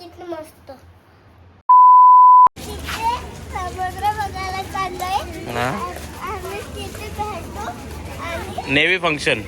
किती मस्त. तिथे समुद्र बघायला चाललोय. आम्ही तिथे भेटतो आणि नेव्ही फंक्शन.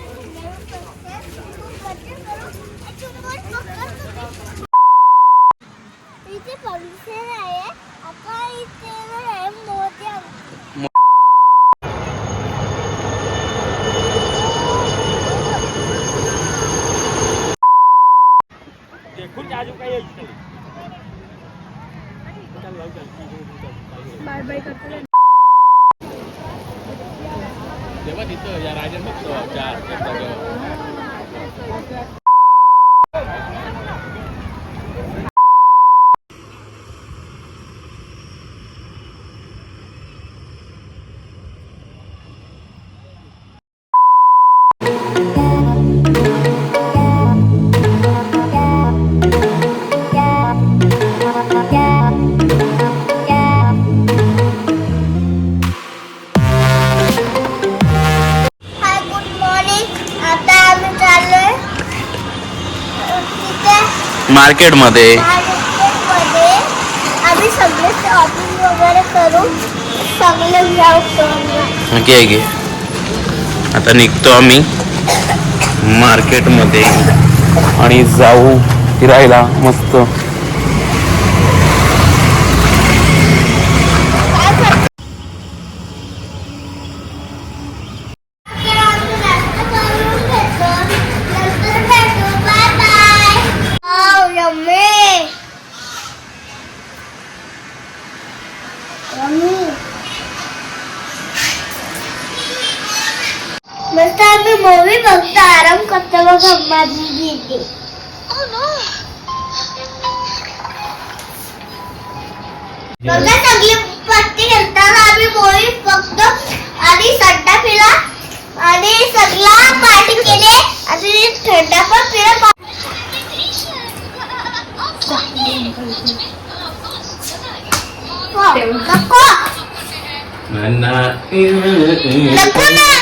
मार्केटमध्ये? मध्ये आम्ही सगळे शॉपिंग वगैरे करू सगळे जाऊ करू घे घे आता निघतो आम्ही मार्केटमध्ये आणि जाऊ फिरायला मस्त. आम्ही मूवी बघतो आराम करतो बघा माझी दीदी बघा सगळी पट्टी खेळताना आम्ही मूवी बघतो आणि सड्डा पिला आणि सगळा पार्टी केले आणि थंडा पण पिला नको नको ना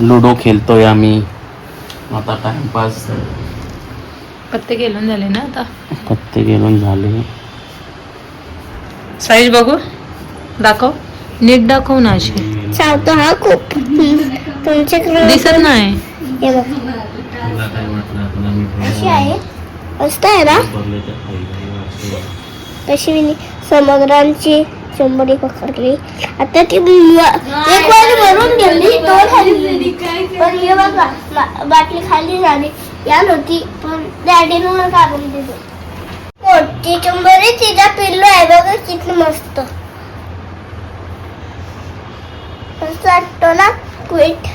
लुडो खेळतोय आम्ही. आता टाइमपास पत्ते गेलून झाले ना आता? पत्ते गेलून झाले. साईज बघू. दाखव. नीट दाखव ना अशी. चावतो हा खूप. तुमच्याकडे दिसत नाही. हे बघा. अशी आहे. मस्त आहे ना? कशी मी समुद्रांची शंभरी पकडली. आता ती एक वाली भरून गेली खाली पण हे बघा बाटली खाली झाली. या नव्हती पण डॅडीने मला काढून दिली. मोठी चुंबरी तिचा पिल्लू आहे बघा किती मस्त. मस्त वाटतो ना क्विट.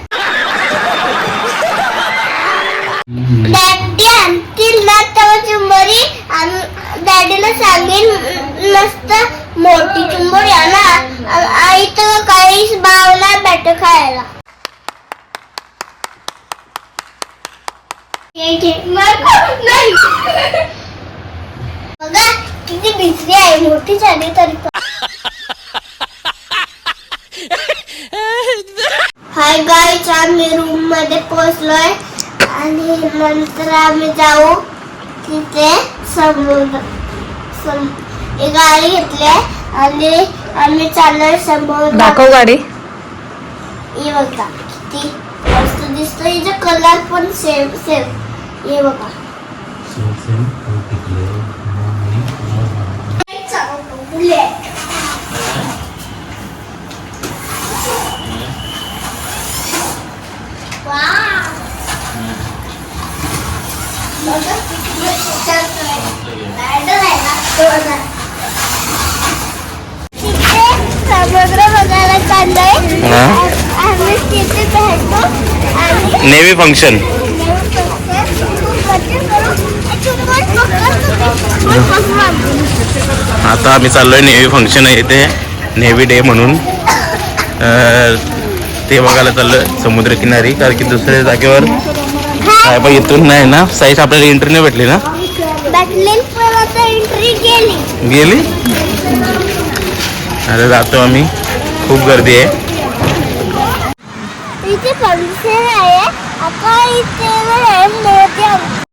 डॅडी आणतील ना तेव्हा चुंबरी आणि डॅडीला सांगेन मस्त मोठी चुंबरी याला आई तर काहीच भावला बॅट खायला. बघा किती भिजली आहे. मोठी झाली तरी हाय गाईच आम्ही रूममध्ये पोहोचलोय. आणि नंतर आम्ही जाऊ तिथे समुद्र समुद्र एक गाडी घेतली आणि आम्ही चाललोय समोर दाखव गाडी. हे बघा किती मस्त दिसतो हिचा कलर पण सेम सेम हे बघा. बुलेट किती. रायडर आहे ना तो बघा. तिथे समुद्र नेव्ही फंक्शन? आता आम्ही चाललोय नेव्ही फंक्शन आहे इथे. नेव्ही डे म्हणून. ते बघायला चाललोय समुद्रकिनारी कारण की दुसऱ्या जागेवर काय बघ इथून नाही ना. साईज आपल्याला एंट्री नाही भेटली ना? गेली? अरे जातो आम्ही. खूप गर्दी आहे. इथे फंक्शन आहे. आता इथे ना मोदी अंक-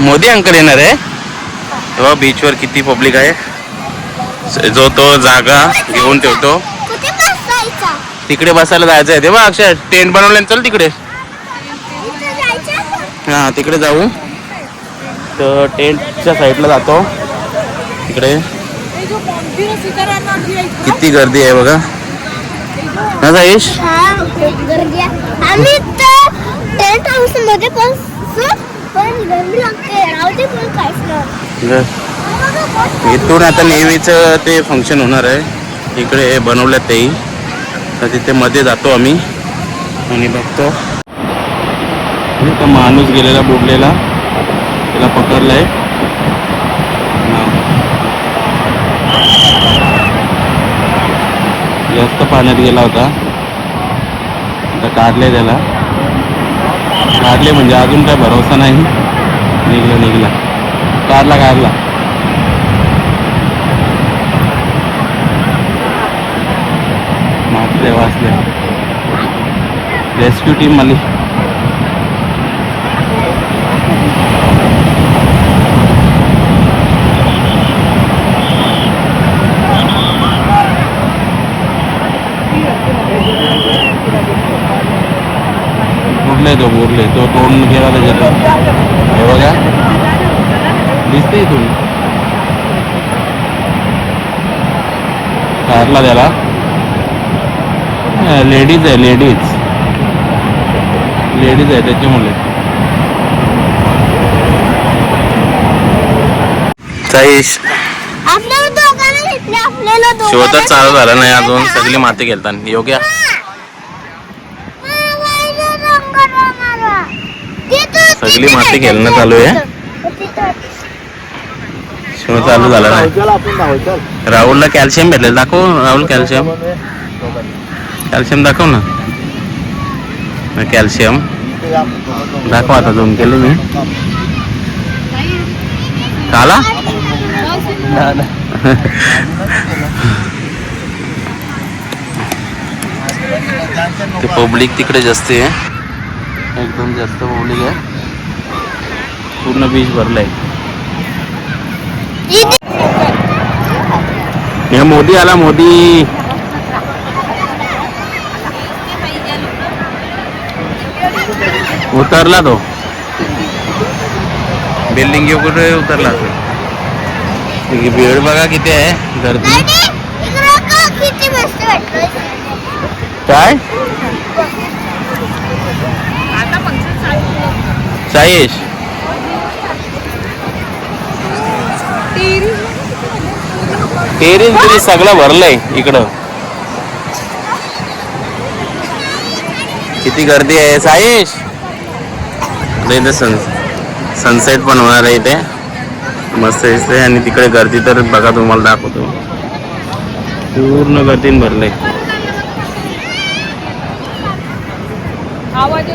मोदी अंकल येणार आहे. तेव्हा बीचवर किती पब्लिक आहे? जो तो जागा घेऊन ठेवतो. तिकडे बसायला जायचं आहे. तेव्हा अक्षय टेंट बनवले चल तिकडे. हां तिकडे जाऊ. तर टेंटच्या साईडला जातो. तिकडे किती गर्दी आहे बघा. ना हा गर्दी आहे. आम्ही तर टेंट हाऊसमध्ये पण पण गर्दी लागते. राहू दे पण काहीच नाही. इथून आता नेहमीचं ते फंक्शन होणार आहे. इकडे बनवलं तेही तर तिथे मध्ये जातो आम्ही. आणि बघतो. तो माणूस गेलेला बुडलेला. त्याला पकडलाय. जास्त पाण्यात गेला होता. आता काढले त्याला. काढले म्हणजे अजून काय भरोसा नाही. निघला निघला. काढला काढला. वाचले वाचले. रेस्क्यू टीम आली बुडले तो बुडले तो तोंड गेला त्याच्यात हे बघा. दिसते इथून. काढला त्याला. लेडीज आहे लेडीज. लेडीज आहे त्याच्यामुळे. साईश शोधच चालू झाला नाही अजून. सगळी माती खेळतात योग्य? सगळी माती खेळणं चालू आहे. शो चालू झाला नाही राहुलला कॅल्शियम भेटले दाखव राहुल कॅल्शियम कॅल्शियम दाखव ना. कॅल्शियम दाखव आता झूम केले मी. काला? ते पब्लिक तिकडे जास्त आहे. एकदम जास्त पब्लिक आहे. पूर्ण बीच भरलाय. हे मोदी आला मोदी. उतरला तो. बिल्डिंग कुठे उतरला तो? भीड बघा किती आहे गर्दी. काय? साईश टेरिस बिरिस सगळं भरलंय इकडं. किती गर्दी आहे साईश? इथे सन सनसेट पण होणार आहे इथे. मस्त दिसते आणि तिकडे गर्दी तर बघा तुम्हाला दाखवतो. पूर्ण गर्दीन भरले आवाज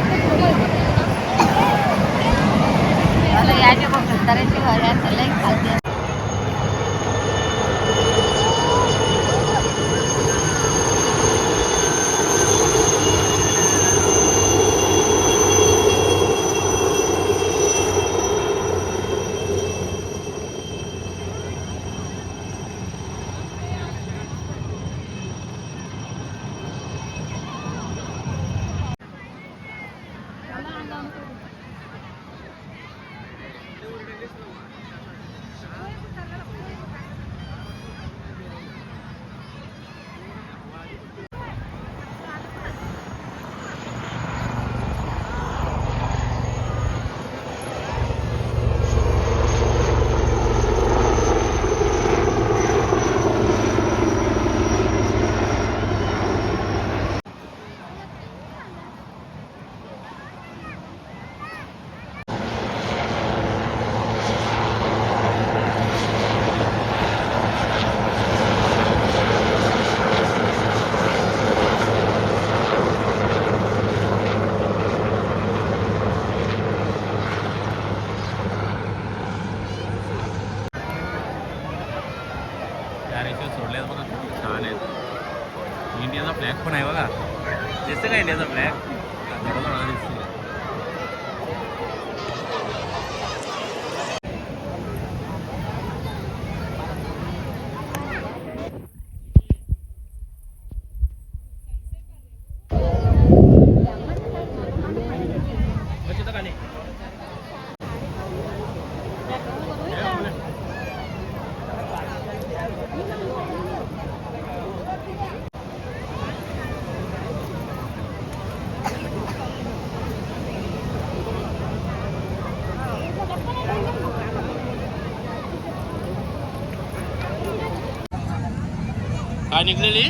काय निघलेली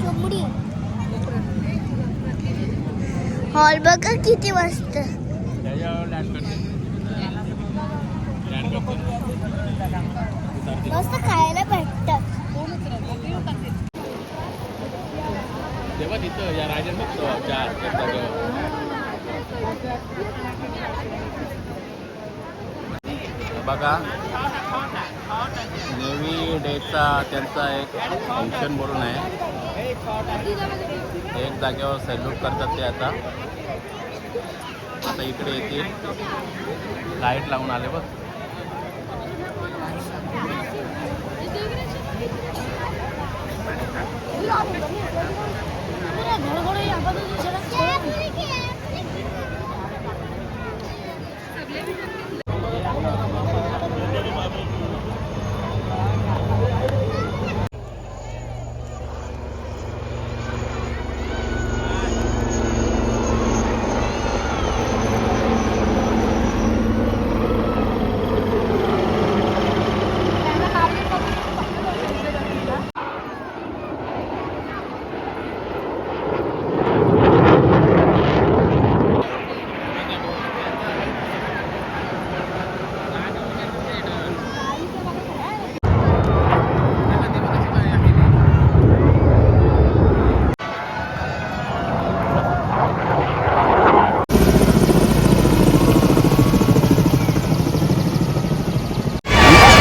चुमडी हॉल बघा किती मस्त मस्त खायला भेटत तेव्हा तिथं या राजन बघतो चार त्या जागेवर. बघा. नेव्ही डेचा त्यांचा एक फंक्शन म्हणून आहे. एक जागेवर सॅल्यूट करतात ते आता. आता इकडे येतील. लाइट लावून आले बघ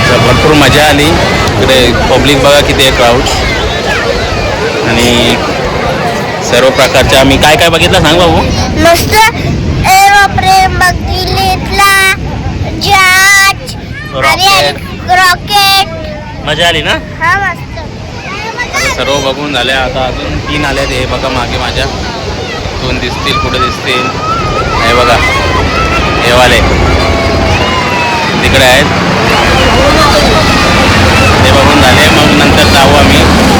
तर भरपूर मजा आली. इकडे पब्लिक बघा किती आहे क्राऊड आणि सर्व प्रकारच्या आम्ही काय काय बघितलं सांग भाऊ मस्त. बघितला. जहाज. रॉकेट मजा आली ना? हा मस्त. सर्व बघून झाले आता अजून तीन आले हे बघा मागे माझ्या. दोन दिसतील पुढे दिसतील. हे बघा. हे वाले. तिकडे आहेत. भरून बघून झाले. मग नंतर जाऊ आम्ही.